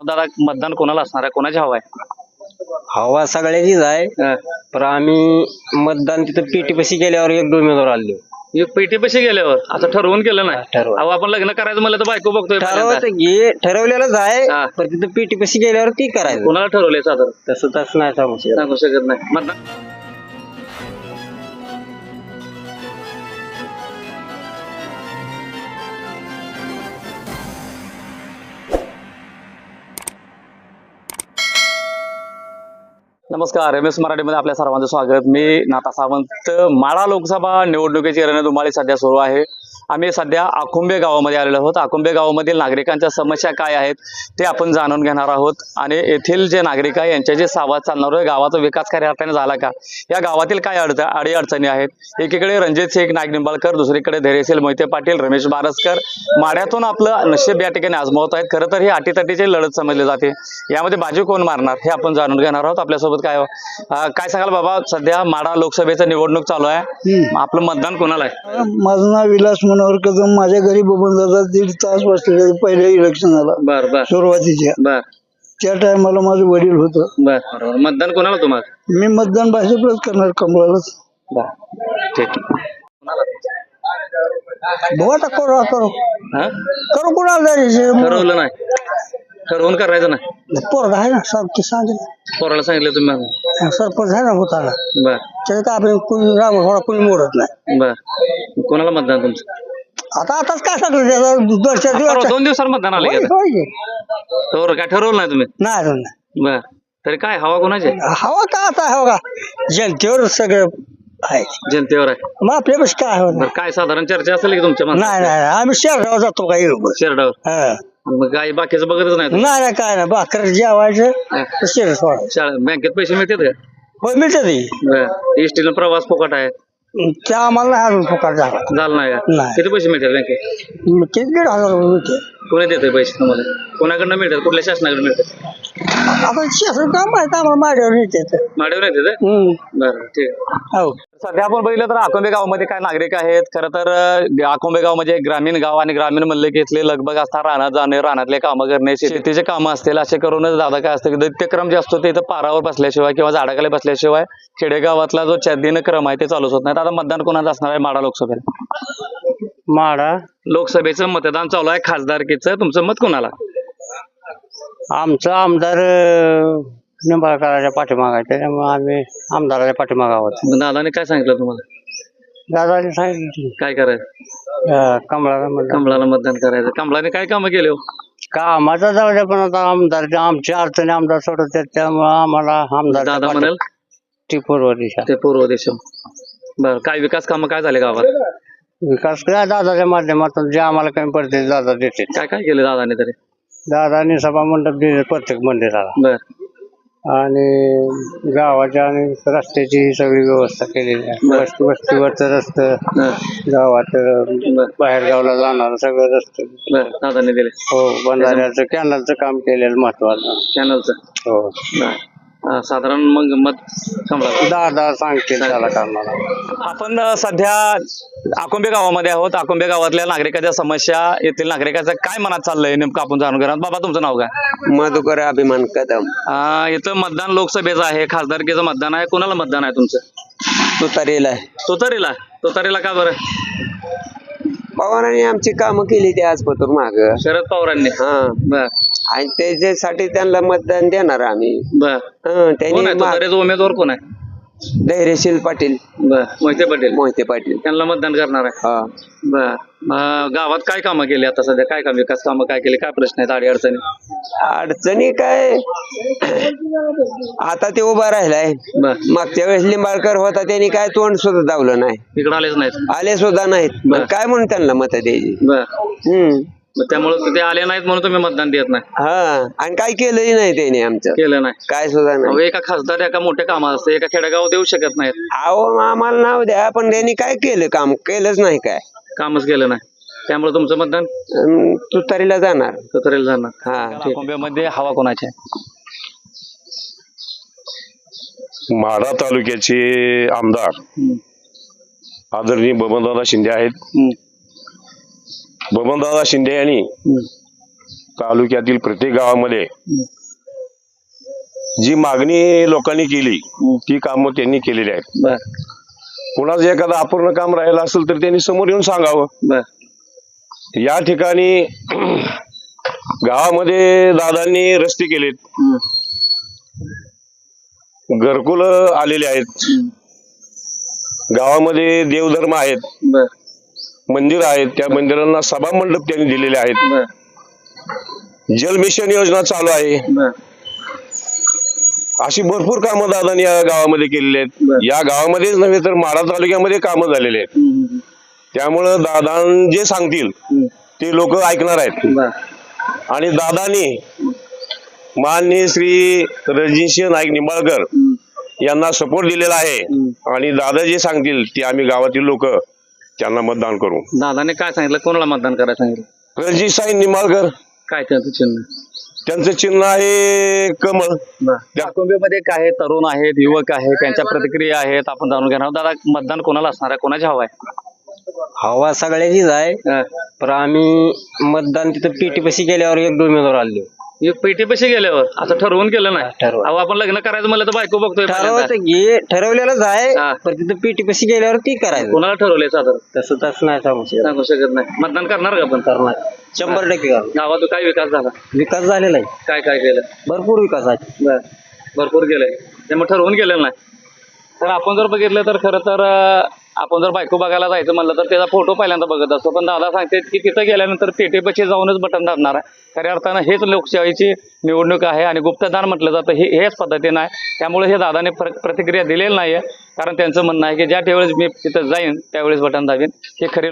दादा मतदान कोणाला असणार आहे? कोणाची हवा आहे? हवा सगळ्याचीच आहे. पण आम्ही मतदान तिथं पेटीपाशी गेल्यावर एक दोन उमेदवार आले एक पेटी पैसे गेल्यावर असं ठरवून केलं नाही? ठरवून. अहो आपण लग्न करायचं म्हणलं तर बायको बघतोय पहिल्यांदा. ठरवत हे ठरवलेलंच आहे. पण तिथं पेटीपाशी गेल्यावर ती करायचं. कोणाला ठरवलंय साधारण? तसं तसं नाही सांगू शकत. सांगू शकत नाही. मतदान नमस्कार एम एस मराठीमध्ये आपल्या सर्वांचं स्वागत. मी नाता सावंत. माळा लोकसभा निवडणुकीची रणधुमाळी सध्या सुरू आहे. आम्ही सध्या आकुंबे गावामध्ये आलेलो आहोत. आकुंबे गावामधील नागरिकांच्या समस्या काय आहेत ते आपण जाणून घेणार आहोत. आणि येथील जे नागरिक आहे यांचे जे संवाद चालणार आहे गावाचा विकास कार्य अर्थाने झाला का? या गावातील काय अडचण अडी अडचणी आहेत? एकीकडे रणजित शेख नाईक निंबाळकर दुसरीकडे धैर्यशील मोहिते पाटील रमेश बारसकर. माड्यातून आपलं नशीब या ठिकाणी आजमावत आहेत. खरं तर ही अटीतटीची लढत समजली जाते. यामध्ये बाजू कोण मारणार हे आपण जाणून घेणार आहोत. आपल्यासोबत काय काय सांगाल बाबा? सध्या माडा लोकसभेचं निवडणूक चालू आहे. आपलं मतदान कोणाला आहे? माझं नाव विलास मनोहर कदम माझ्या घरी बबन दादा दीड तास बसलेले पहिल्या इलेक्शनाला बर बर. सुरुवातीच्या. बर. त्या टायमाला माझं वडील होतं. बर बरोबर. मतदान कोणाला तुम्हाला मी मतदान भाजपलाच करणार कमळालाच. बर. ठीक. आता करू करू. हा? करू कुणाला जायचं ठरवलं नाही. ठरवून करायचं नाही. पोरगा आहे ना सारखी सांगितलं. पोराला सांगितलं तुम्ही मला. सरपंच आहे ना होता ना बर. त्याचं काय आपण कुणी राम थोडा कुणी मोडत नाही. बर. कोणाला मतदान तुमचं? आता आताच काय सांगतो परवा दिवस दोन दिवसावर मतदान आले होय, का होय. तर काय ठरवलं नाही तुम्ही? नाही अजून नाही. बर. तरी काय हवा कोणाची? आहे? हवा का आता हवा का जनतेवर सगळं आहे. जनतेवर आहे. मग आपल्यापाशी काय बरं काय साधारण चर्चा असेल की तुमच्या नाही मनात? नाही नाही. आम्ही शहरावर जातो काही लोक शेरडावर. मग काय बाकीचं बघतच नाही तुम्ही? नाही नाही काय नाही. भाकर जेवायचं शाळा बँकेत पैसे मिळतात का? हो मिळतं ते बर. एसटीला प्रवास फुकट आहे. ते आम्हाला नाही अजून फुकट झाला. झालं नाही का? नाही. किती पैसे मिळतात बँकेत? मग ते दीड हजार रुपये मिळते कोणी देतोय पैसे तुम्हाला? कोणाकडनं मिळतात? कुठल्या शासनाकडे मिळतात? आता शेसून काम माहिती आम्हाला माझ्यावर येते माडेवर येतात बरं ठीक आहे. हो. सध्या आपण बघितलं तर आकोंबे गावामध्ये काय नागरिक आहेत? खरं तर आकोंबे गाव म्हणजे ग्रामीण गाव आणि ग्रामीण म्हणले की इथले लगबग असतात रानात जाणे रानातले कामं करणे शेतीचे कामं असतील असे करूनच दादा काय असतं की दैत्यक्रम जे असतो ते इथं पारावर बसल्याशिवाय किंवा झाडाखाली बसल्याशिवाय खेडेगावातला जो चॅदीनं क्रम आहे ते चालूच होत नाही. आता मतदान कोणाचं असणार आहे माडा लोकसभेला? माडा. लोकसभेचं मतदान चालू आहे खासदारकीचं. तुमचं मत कोणाला? आमचा आमदार निंबाळकराच्या पाठीमाग आहे. त्याच्यामुळे आम्ही आमदाराच्या पाठीमाग आहोत. मग दादाने काय सांगितलं तुम्हाला? दादाने सांगितलं काय करायचं? अं, कमळाला मतदान. कमळाला मतदान करायचं. कमळाने काय कामं केले हो? कामाचा जाऊ द्या पण आता आमदार आमच्या अडचणी आमदार सोडत त्यामुळे आम्हाला आमदार दादा म्हणाल? ती पूर्व दिशा. ते पूर्व देश. बर काय विकास कामं काय झाले गावात? विकास काय दादाच्या माध्यमातून जे आम्हाला कमी पडते दादा देते काय काय केले दादाने तरी? दादानी सभा मंडप दिले प्रत्येक मंदिराला. बर. आणि गावाच्या आणि रस्त्याची सगळी व्यवस्था केलेली आहे. वस्ती वस्तीवरचं रस्तं गावात बाहेर गावला जाणार सगळं रस्ते. दादाने दिले. हो बंधाऱ्याचं कॅनलचं काम केलेलं महत्वाचं कॅनलचं. हो. साधारण मग मत कमळा दादा सांगतील त्याला करणारा. आपण अ, सध्या आकुंबे गावामध्ये आहोत. आकुंबे गावातल्या नागरिकाच्या समस्या येथील नागरिकाचं काय मनात चाललंय नेमकं आपण जाणून घेणार बाबा तुमचं नाव काय? मधुकर अभिमान कदम. अ, इथं मतदान लोकसभेचं आहे. खासदारकीचं मतदान आहे. कोणाला मतदान आहे तुमचं? तुतारीला तुतारीला? तुतारीला का बरं? पवारांनी आमची कामं केली ते आजपासून माग. शरद पवारांनी? हा. बर. आणि त्याच्यासाठी त्यांना मतदान देणार आम्ही. बर. हं, कोण त्यांनी आहे मा- तुतारीचा उमेदवार कोण आहे? धैर्यशील पाटील. बर. मोहिते पटेल. मोहिते पाटील. त्यांना मतदान करणार आहे. हा. बर. मग गावात काय कामं केली आता सध्या? काय काम विकास कामं काय केली? काय प्रश्न आहेत अडी अडचणी अडचणी काय? आता ते उभा राहिलाय. बर. मागच्या वेळेस लिंबाळकर होता त्यांनी काय तोंड सुद्धा दावलं नाही. इकडे आलेच नाहीत. आले सुद्धा नाहीत. मग काय म्हणून त्यांना मत द्यायची? बर. हम्म. त्यामुळे ते आले नाहीत म्हणून तुम्ही मतदान देत नाही. हा आणि काय केलंही नाही त्याने आमचं. केलं नाही. काय सुद्धा अहो, नाही एका खासदार एका मोठ्या कामात असते एका खेडेगाव देऊ शकत नाहीत. अहो आम्हाला नाव द्या पण त्यांनी काय केलं काम? केलंच नाही काय. कामच केलं नाही. त्यामुळे तुमचं मतदान? अं, तुतारीला जाणार. तुतारीला जाणार. हा. कोंब्यामध्ये हवा कोणाची आहे? माढा तालुक्याचे आमदार हम्म. आदरणीय बबनदादा शिंदे आहेत. हम्म. बबनदादा शिंदे यांनी. तालुक्यातील प्रत्येक गावामध्ये जी मागणी लोकांनी केली ती कामं त्यांनी केलेली आहेत. कुणाचं एखादं अपूर्ण काम राहिलं असेल तर त्यांनी समोर येऊन सांगावं. या ठिकाणी गावामध्ये दादांनी रस्ते केलेत. घरकुल आलेले आहेत. गावामध्ये देवधर्म आहेत. मंदिर आहेत त्या मंदिरांना सभा मंडप त्यांनी दिलेले आहेत. जल मिशन योजना चालू आहे. अशी भरपूर कामं दादांनी या गावामध्ये केलेली आहेत. या गावामध्येच नव्हे तर माढा तालुक्यामध्ये कामं झालेली आहेत. त्यामुळं दादा जे सांगतील ते लोक ऐकणार आहेत. आणि दादानी माननीय श्री रणजितसिंह नाईक निंबाळकर यांना सपोर्ट दिलेला आहे. आणि दादा जे सांगतील ते आम्ही गावातील लोक त्यांना मतदान करू. दादाने काय सांगितलं? कोणाला मतदान करायला सांगितलं? रणजित साई निंबाळकर. काय त्यांचं चिन्ह? त्यांचं चिन्ह आहे कमळ. कुटुंबामध्ये काय तरुण आहेत युवक आहेत त्यांच्या प्रतिक्रिया आहेत आपण जाणून घेणार आहोत. दादा मतदान कोणाला असणार आहे? कोणाची हवा आहे? हवा सगळ्याचीच आहे हा. पण आम्ही मतदान तिथं पेटी पशी गेल्यावर एक दोन उमेदवार आले. पेटी पैसे गेल्यावर असं ठरवून केलं नाही. ठरवून. अहो आपण लग्न करायचं म्हणलं तर बायको बघतोय पहिल्यांदा. ठरवत घे ठरवलेलंच आहे हा. पण तिथं पेटी पशी गेल्यावर ती करायचं. कोणाला ठरवलंय साधारण तसं तसं नाही सांगू शकत. सांगू शकत नाही. मतदान करणार का आपण? करणार. शंभर टक्के करणार. गावात काय विकास झाला? विकास झालेला आहे. काय काय केलं? भरपूर विकास आहे. बर. भरपूर गेलंय त्यामुळे ठरवून गेलेलं नाही. तर आपण जर बघितलं तर खरं तर अं, आपण जर बायको बघायला जायचं म्हणलं तर त्याचा फोटो पहिल्यांदा बघत असतो. पण दादा सांगते की तिथं गेल्यानंतर पेटीपशी जाऊनच बटन दाबणार आहे. खऱ्या अर्थानं हेच लोकशाहीची निवडणूक आहे आणि गुप्तदान म्हटलं जातं हे हेच पद्धतीनं आहे. त्यामुळे हे दादाने प्रतिक्रिया दिलेली नाही आहे कारण त्यांचं म्हणणं आहे की ज्या त्यावेळेस मी तिथं जाईन त्यावेळेस बटन दाबेन. हे खरे